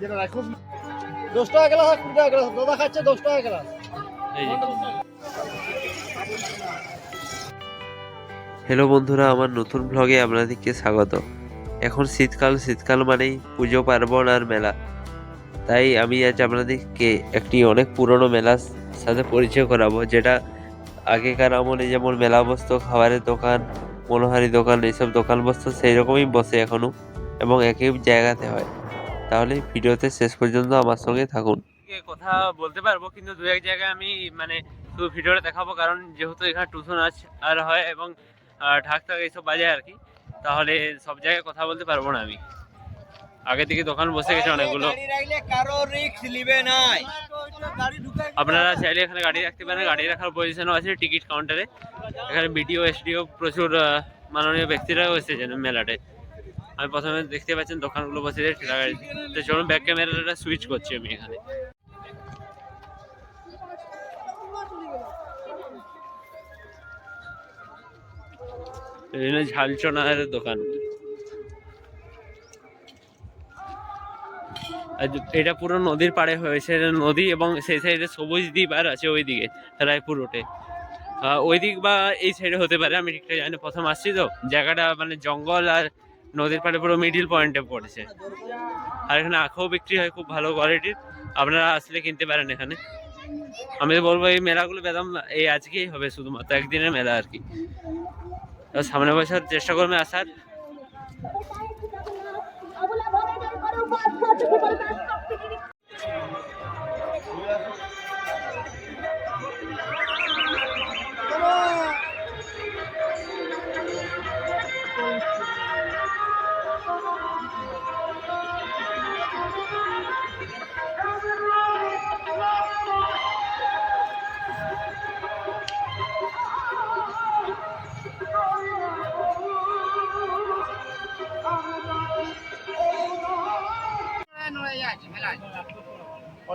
যেটা দশ টাকা গ্লাস আর কুড়ি টাকা গ্লাস দাদা খাচ্ছে দশ টাকা গ্লাস হ্যালো বন্ধুরা আমার নতুন ব্লগে আপনাদেরকে স্বাগত। এখন শীতকাল শীতকাল মানেই পুজো পার্বণ আর মেলা। তাই আমি আজ আপনাদেরকে একটি অনেক পুরনো মেলার সাথে পরিচয় করাবো যেটা আগেকার আমলে যেমন মেলা বসতো খাবারের দোকান মনোহারি দোকান এইসব দোকান বসতো সেই রকমই বসে এখনও এবং একই জায়গাতে হয়। তাহলে ভিডিওতে শেষ পর্যন্ত আমার সঙ্গে থাকুন। কথা বলতে পারব কিন্তু দু এক জায়গায় আমি মানে শুধু ভিডিওটা দেখাবো কারণ যেহেতু এখানে টুসু নাচ আর হয় এবং ঢাক টাক এইসব বাজায় আর কি তাহলে সব জায়গায় কথা বলতে পারব না আমি। আগে থেকে দোকান বসে গেছে অনেকগুলো। আপনারা চাইলে এখানে গাড়ি রাখতে পারেন গাড়ি রাখার পজিশনও আছে টিকিট কাউন্টারে এখানে বিডিও এসডিও প্রচুর মাননীয় ব্যক্তিরাও এসেছেন মেলাতে। আমি প্রথমে দেখতে পাচ্ছেন দোকানগুলো বসে আছে তো চলুন ব্যাক ক্যামেরাটা সুইচ করছি আমি এখানে। বিভিন্ন ঝালচনার দোকান। এটা পুরো নদীর পাড়ে হয়েছে নদী এবং সেই সাইডে সবুজ দ্বীপ আর আছে ওইদিকে, রায়পুর রোডে। ওই দিক বা এই সাইডে হতে পারে, আমি ঠিকঠাক জানি প্রথম আসছি তো। জায়গাটা মানে জঙ্গল আর নদীর পাড়ে পুরো মিডিল পয়েন্টে পড়েছে। আর এখানে আখও বিক্রি হয়, খুব ভালো কোয়ালিটির আপনারা আসলে কিনতে পারেন এখানে। আমি বলব, এই মেলাগুলো বেদম, এই আজকেই হবে শুধুমাত্র, একদিনের মেলা আর কি। সামনে বছর চেষ্টা করবে আসার।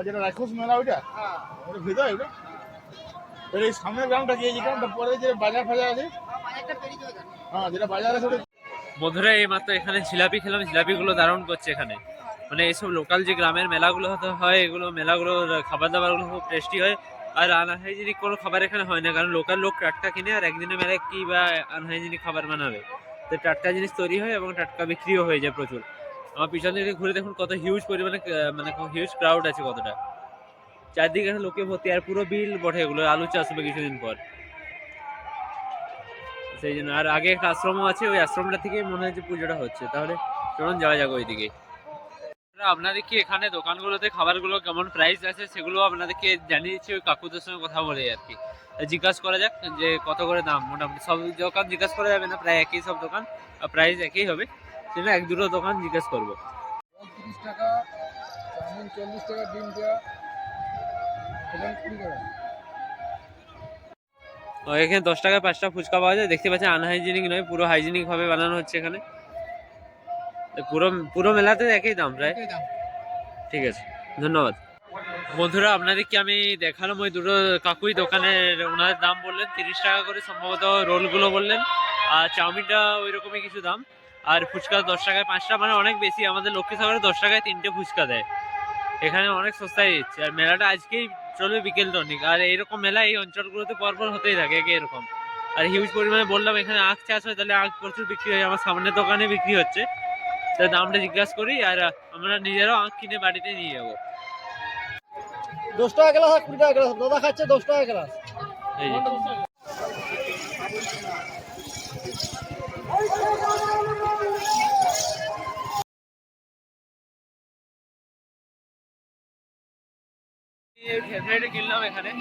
যেটা রাখুস মেলা, ওইটা? ওটা ভিতরে ওটা এর এই সামনের গ্রামটা কি এই গ্রামটা? যে বাজার ফাজার আছে? হ্যাঁ যেটা বাজার আছে ওটা বন্ধুরা, এই মাত্র এখানে জিলাপি খেলাম। জিলাপিগুলো দারুণ করছে এখানে। মানে এইসব লোকাল যে গ্রামের মেলাগুলো হয়, এগুলো মেলাগুলোর খাবার দাবারগুলো খুব টেস্টি হয়। আর আনহাইজেনিক কোনো খাবার এখানে হয় না, কারণ লোকাল লোক টাটকা কিনে আর একদিনের মেলায় কি বা আনহাইজেনিক খাবার বানাবে। তো টাটকা জিনিস তৈরি হয় এবং টাটকা বিক্রিও হয়ে যায় প্রচুর। আমার পিছন দিকে ঘুরে দেখুন কত হিউজ পরিমাণে মানে হিউজ ক্রাউড আছে কতটা। চারদিকে লোকে ভর্তি, আর পুরো বিল বটে এগুলো, আলু চাষ হবে কিছুদিন পর। সেই জন্য, আর আগে একটা আশ্রমও আছে, ওই আশ্রমটা থেকে মনে হয় যে পুজোটা হচ্ছে। তাহলে চলুন, যাওয়া যাক ওইদিকে। আপনাদের কি এখানে দোকানগুলোতে খাবারগুলো কেমন প্রাইস আছে, সেগুলো আপনাদেরকে জানিয়ে দিচ্ছি, ওই কাকুদের সঙ্গে কথা বলে আর কি। জিজ্ঞাসা করা যাক যে কত করে দাম, মোটামুটি সব দোকান জিজ্ঞাসা করা যাবে না, প্রায় একই সব দোকান প্রাইস একই হবে। সেটা এক দুটো দোকান জিজ্ঞেস করব। তিরিশ টাকা চাউমিন চল্লিশ টাকা ডিম দেওয়া এখানে কুড়ি টাকা। তো এখানে দশ টাকায় পাঁচটা ফুচকা পাওয়া যায়। দেখতে পাচ্ছেন আনহাইজেনিক নয় পুরো হাইজেনিক ভাবে বানানো হচ্ছে এখানে। পুরো পুরো মেলাতে একই দাম প্রায় ঠিক আছে ধন্যবাদ। বন্ধুরা আপনাদেরকে আমি দেখালাম ওই দুটো কাকুই দোকানের ওনাদের দাম বললেন তিরিশ টাকা করে সম্ভবত রোলগুলো বললেন। আর চাউমিনটা ওই রকমই কিছু দাম। আর ফুচকা দশ টাকায় পাঁচটা মানে অনেক বেশি। আমাদের লক্ষ্মী সাগরে দশ টাকায় তিনটে ফুচকা দেয়। এখানে অনেক সস্তায় দিচ্ছে। আর মেলাটা আজকেই চলবে বিকেল টনিক আর এইরকম মেলা এই অঞ্চলগুলোতে পরপর হতেই থাকে একে এরকম। আর হিউজ পরিমাণে বললাম এখানে আখ চাষ হয় তাহলে আখ প্রচুর বিক্রি হয়। আমার সামনের দোকানে বিক্রি হচ্ছে। তাই দামটা জিজ্ঞাসা করি আর আমরা নিজেরাও আখ কিনে বাড়িতে নিয়ে যাব। দশ টাকা গ্লাস কুড়ি টাকা গ্লাস। দাদা খাচ্ছে দশ টাকা গ্লাস। কিনলাম এখানে।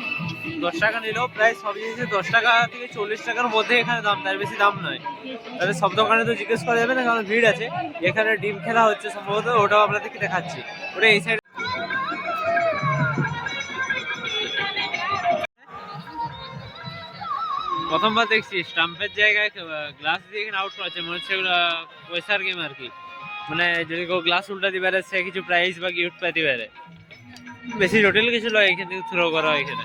দশ টাকা প্রায় সব দশ টাকা থেকে চল্লিশ টাকার মধ্যে এখানে দাম বেশি দাম নয়। সব দোকানে তো জিজ্ঞেস করা যাবে না, কারণ ভিড় আছে। এখানে ডিম খেলা হচ্ছে সম্ভবত, ওটাও আপনাদেরকে দেখাচ্ছি। ওটা এই সাইড প্রথমবার দেখছি, স্টাম্পের জায়গায় গ্লাস দিয়ে এখানে আউট করা মনে হচ্ছে ওগুলো পয়সার গেম আর কি। মানে যদি কেউ গ্লাস উল্টা দিবে সে কিছু প্রাইজ বা গিফট পাইতে পারে। বেশি জটিল কিছু নয় এখান থেকে থ্রো করা হয় এখানে।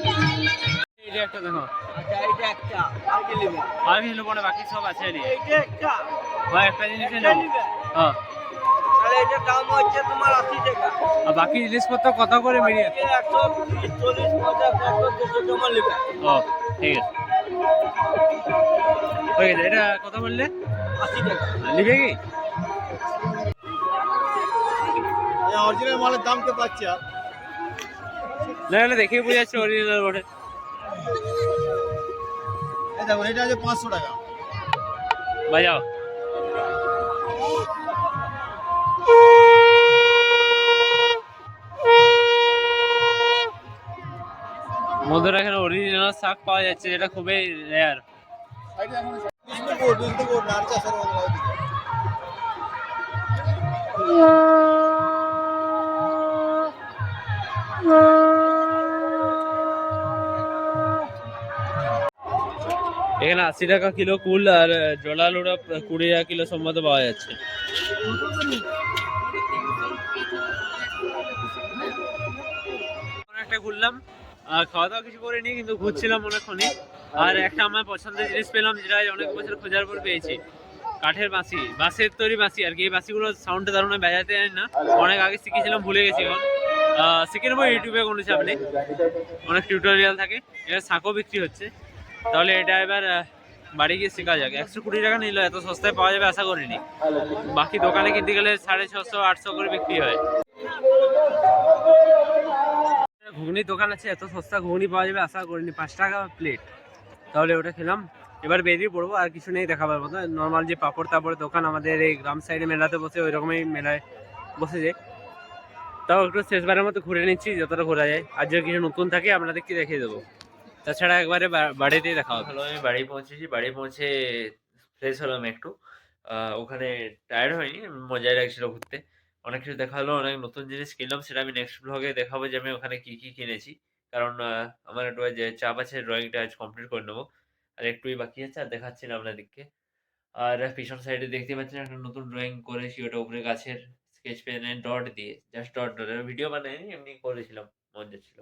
একটা দেখো। আচ্ছা এইটা একটা। আর কি নেবে। আর কিছু নেব না বাকি সব আছে এদিকে এইটা একটা। হয় একটা জিনিসই এটা হ্যাঁ। তাহলে এটার দাম হচ্ছে তোমার আশি টাকা। আর বাকি জিনিসপত্র কত করে মিলিয়ে? এটা একশো তিরিশ চল্লিশ পঞ্চাশ একশো দুশো জমা নেবে। ও ঠিক আছে। এটা কত বললে? আশি টাকা। নিবে কি? অরিজিনাল মালের দাম কে পাচ্ছি? আর না না দেখেই বোঝা যাচ্ছে অরিজিনাল বটে এই দেখুন এটা আছে পাঁচশো টাকা। বাজাও। বন্ধুরা এখানে অরিজিনাল শাক পাওয়া যাচ্ছে যেটা খুবই রেয়ার বিষ্ণুপুর এখানে আশি টাকা কিলো কুল আর জলা লোড়া কুড়ি টাকা কিলো সম্মত পাওয়া যাচ্ছে। একটা ঘুরলাম। খাওয়া দাওয়া কিছু করিনি, কিন্তু ঘুরছিলাম অনেকক্ষণই। আর একটা আমার পছন্দের জিনিস পেলাম, যেটা অনেক বছর খোঁজার পর পেয়েছি। কাঠের বাঁশি, বাঁশের তৈরি বাঁশি, আর কি এই বাঁশিগুলোর সাউন্ডটা দারুণ বাজাতে জানি না। অনেক আগে শিখেছিলাম, ভুলে গেছি এখন। শিখে নেব ইউটিউবে কোনো চাপ নেই। অনেক টিউটোরিয়াল থাকে। এটা শাঁখও বিক্রি হচ্ছে। তাহলে এটা এবার বাড়ি গিয়ে শেখা যাক। একশো কুড়ি টাকা নিল, এত সস্তায় পাওয়া যাবে আশা করিনি। বাকি দোকানে কিনতে গেলে সাড়ে ছশো, আটশো করে বিক্রি হয়। ঘুগনির দোকান আছে, এত সস্তা ঘুগনি পাওয়া যাবে আশা করিনি। পাঁচ টাকা প্লেট তাহলে ওটা খেলাম। এবার বেরিয়ে পড়ব, আর কিছু নেই দেখাবার মতো। নর্মাল যে পাপড় তাপড়ের দোকান আমাদের এই গ্রাম সাইডে মেলাতে বসে ওই রকমই মেলায় বসে যায় তাও একটু শেষবারের মতো ঘুরে নিচ্ছি, যতটা ঘোরা যায়। আর যদি কিছু নতুন থাকে, আপনাদেরকে দেখিয়ে দেবো। তাছাড়া একবারে বাড়িতেই দেখা হবে। হ্যালো, আমি বাড়ি পৌঁছেছি। বাড়ি পৌঁছে ফ্রেশ হলাম একটু। ওখানে টায়ার্ড হয়নি, মজাই লাগছিল ঘুরতে। অনেক কিছু দেখা হলো, অনেক নতুন জিনিস কিনলাম। সেটা আমি নেক্সট ব্লগে দেখাবো যে আমি ওখানে কি কি কিনেছি। কারণ আমার একটু যে চাপ আছে ড্রয়িংটা আজ কমপ্লিট করে নেব। আর একটুই বাকি আছে, আর দেখাচ্ছি না আপনাদেরকে। আর পিছন সাইডে দেখতে পাচ্ছেন, একটা নতুন ড্রয়িং করেছি। ওটা উপরে গাছের স্কেচ পেনে ডট দিয়ে জাস্ট ডট ডট ভিডিও বানাইনি, এমনি করেছিলাম মজা ছিল।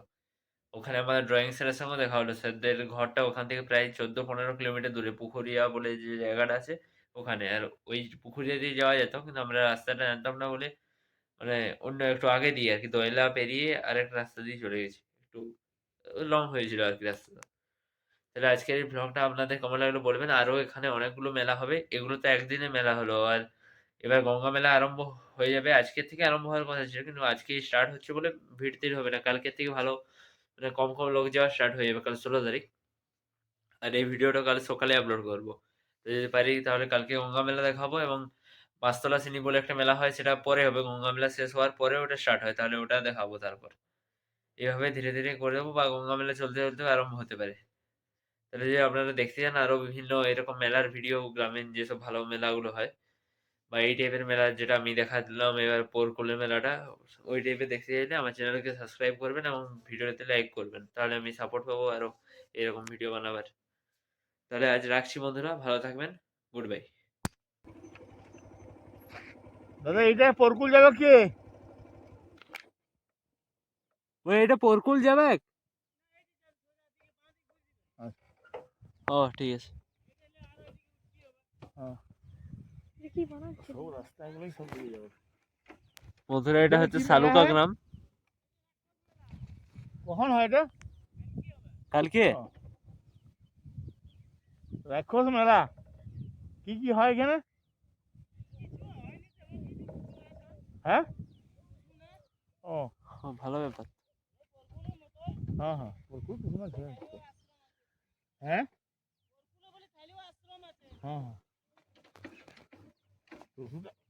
ওখানে আমাদের ড্রয়িং স্যারের সঙ্গে দেখা হলো। স্যারদের ঘরটা ওখান থেকে প্রায় চোদ্দ পনেরো কিলোমিটার দূরে পুকুরিয়া বলে যে জায়গাটা আছে ওখানে। আর ওই পুকুরিয়া দিয়ে যাওয়া যেত, কিন্তু আমরা রাস্তাটা জানতাম না বলে মানে অন্য একটু আগে দিয়ে আর কি, দয়লা পেরিয়ে আরেকটা রাস্তা দিয়ে চলে গেছি। একটু লং হয়েছিল আর কি রাস্তাটা। তাহলে আজকের এই ব্লগটা আপনাদের কেমন লাগল বলবেন? আরও এখানে অনেকগুলো মেলা হবে। এগুলো তো একদিনে মেলা হলো। আর এবার গঙ্গা মেলা আরম্ভ হয়ে যাবে। আজকের থেকে আরম্ভ হওয়ার কথা ছিল, কিন্তু আজকেই স্টার্ট হচ্ছে বলে ভিড় হবে না। কালকের থেকে ভালো মানে কম কম লোক যাওয়া স্টার্ট হয়ে যাবে কাল ষোলো তারিখ। আর এই ভিডিওটা কাল সকালে আপলোড করব। তো যদি পারি তাহলে কালকে গঙ্গা মেলা দেখাবো এবং পাঁচতলা সিনি বলে একটা মেলা হয় সেটা পরে হবে। গঙ্গা মেলা শেষ হওয়ার পরে ওটা স্টার্ট হয়, তাহলে ওটা দেখাবো তারপর। এভাবে ধীরে ধীরে করে দেবো বা গঙ্গা মেলা চলতে চলতে আরম্ভ হতে পারে। তাহলে যদি আপনারা দেখতে চান আরও বিভিন্ন এরকম মেলার ভিডিও গ্রামীণ যেসব ভালো মেলাগুলো হয় বা এই টাইপের মেলা যেটা আমি দেখালাম এবার পোরকুলের মেলাটা ওই টাইপের দেখতে চাইলে আমার চ্যানেলকে সাবস্ক্রাইব করবেন এবং ভিডিওতে লাইক করবেন। তাহলে আমি সাপোর্ট পাবো আরও এরকম ভিডিও বানাবার। তাহলে আজ রাখছি বন্ধুরা ভালো থাকবেন গুড বাই দাদা এটা পরকুল যাবে কে? ওই এটা পরকুল যাবে? ও ঠিক আছে সব রাস্তাগুলোই সব দিয়ে যাবে বন্ধুরা এটা হচ্ছে সালুকা গ্রাম কখন হয় এটা? কালকে। রাক্ষস মেলা। কি কি হয় এখানে? হ্যাঁ? ও। ভালো ব্যাপার। হ্যাঁ হ্যাঁ। আছে। হ্যাঁ হ্যাঁ। হ্যাঁ পরকুলটা